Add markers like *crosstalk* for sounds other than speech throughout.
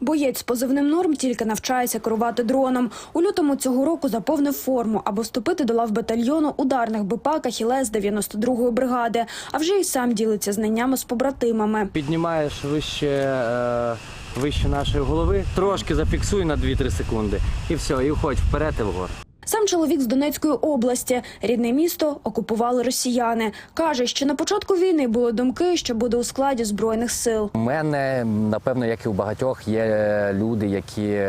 Боєць з позивним норм тільки навчається керувати дроном. У лютому цього року заповнив форму, аби вступити до лав батальйону ударних БП «Кахілес» 92-ї бригади. А вже й сам ділиться знаннями з побратимами. Піднімаєш вище, е, вище нашої голови, трошки зафіксуй на 2-3 секунди. І все, і уходь вперед і вгору. Чоловік з Донецької області. Рідне місто окупували росіяни. Каже, що на початку війни були думки, що буде у складі збройних сил. У мене, напевно, як і у багатьох, є люди, які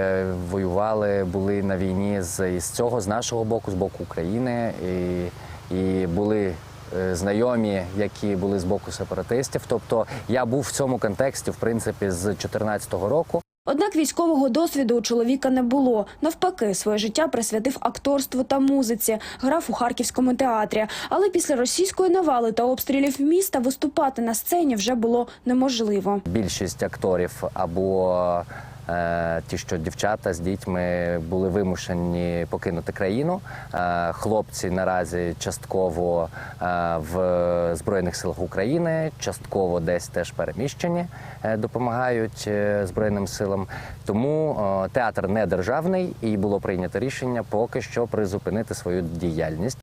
воювали, були на війні з із цього, з нашого боку, з боку України, і, і були е, знайомі, які були з боку сепаратистів. Тобто я був в цьому контексті, в принципі, з 2014 року. Однак військового досвіду у чоловіка не було. Навпаки, своє життя присвятив акторству та музиці, грав у харківському театрі. Але після російської навали та обстрілів міста виступати на сцені вже було неможливо. Більшість акторів або ті, що дівчата з дітьми були вимушені покинути країну. Е, хлопці наразі частково е, в Збройних силах України, частково десь теж переміщені, е, допомагають е, Збройним силам. Тому е, театр не державний і було прийнято рішення поки що призупинити свою діяльність.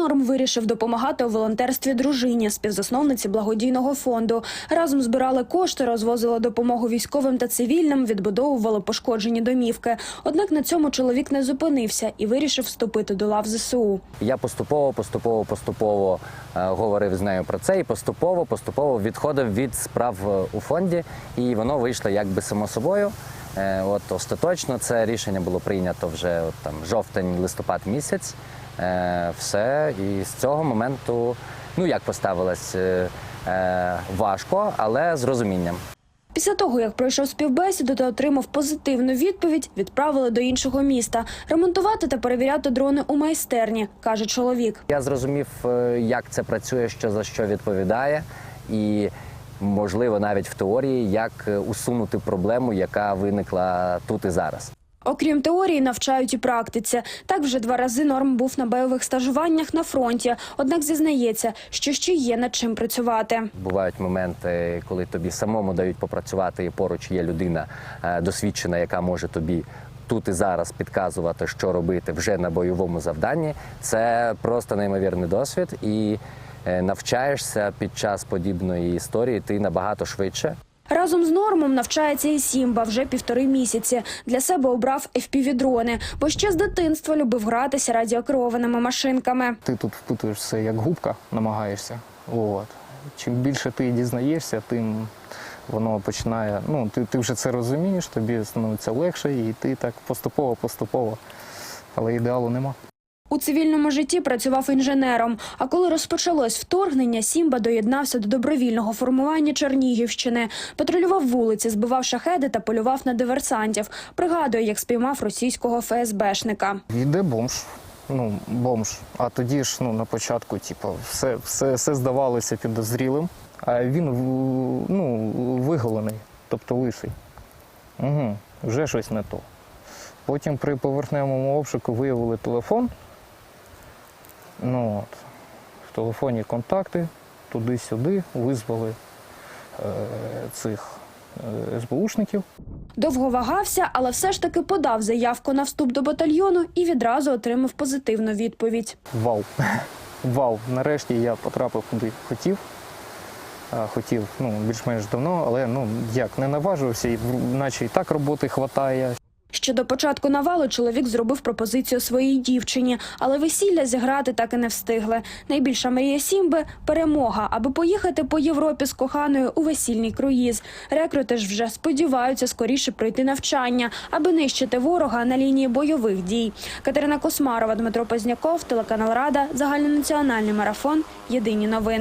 Норм вирішив допомагати у волонтерстві дружині, співзасновниці благодійного фонду. Разом збирали кошти, розвозили допомогу військовим та цивільним, відбудовували пошкоджені домівки. Однак на цьому чоловік не зупинився і вирішив вступити до лав ЗСУ. Я поступово, поступово, поступово е, говорив з нею про це, і поступово, поступово відходив від справ е, у фонді, і воно вийшло якби само собою. Е, От остаточно це рішення було прийнято вже от, там жовтень-листопад місяць. Е, Все, і з цього моменту, ну як поставилось, е, е, важко, але з розумінням. Після того, як пройшов співбесіду та отримав позитивну відповідь, відправили до іншого міста ремонтувати та перевіряти дрони у майстерні, каже чоловік. Я зрозумів, як це працює, що за що відповідає, і можливо навіть в теорії, як усунути проблему, яка виникла тут і зараз. Окрім теорії, навчають і практиці. Так вже два рази норм був на бойових стажуваннях на фронті. Однак зізнається, що ще є над чим працювати. Бувають моменти, коли тобі самому дають попрацювати, і поруч є людина е, досвідчена, яка може тобі. Тут і зараз підказувати, що робити вже на бойовому завданні, це просто неймовірний досвід, і е, навчаєшся під час подібної історії ти набагато швидше. Разом з нормом навчається і Сімба вже півтори місяці. Для себе обрав FPV-дрони, бо ще з дитинства любив гратися радіокерованими машинками. Ти тут впитуєшся як губка, намагаєшся. От. Чим більше ти дізнаєшся, тим воно починає. Ну, ти, ти вже це розумієш, тобі становиться легше, і ти так поступово, поступово. Але ідеалу нема. У цивільному житті працював інженером. А коли розпочалось вторгнення, Сімба доєднався до добровільного формування Чернігівщини. Патрулював вулиці, збивав шахеди та полював на диверсантів. Пригадує, як спіймав російського ФСБшника. Йде бомж. Ну, бомж. А тоді ж ну, на початку, типу, все, все, все здавалося підозрілим, а він ну, виголений, тобто лисий. Угу, вже щось не то. Потім при поверхневому обшуку виявили телефон. Ну, от. В телефоні контакти, туди-сюди, визвали е, цих е, СБУшників. Довго вагався, але все ж таки подав заявку на вступ до батальйону і відразу отримав позитивну відповідь. Вау. *laughs* Вау. Нарешті я потрапив куди хотів. Хотів ну, більш-менш давно, але ну як не наважився, і наче і так роботи хватає. Ще до початку навалу чоловік зробив пропозицію своїй дівчині, але весілля зіграти так і не встигли. Найбільша мрія Сімби перемога, аби поїхати по Європі з коханою у весільний круїз. Рекрути ж вже сподіваються скоріше пройти навчання, аби нищити ворога на лінії бойових дій. Катерина Космарова, Дмитро Позняков, телеканал Рада, загальнонаціональний марафон. Єдині новини.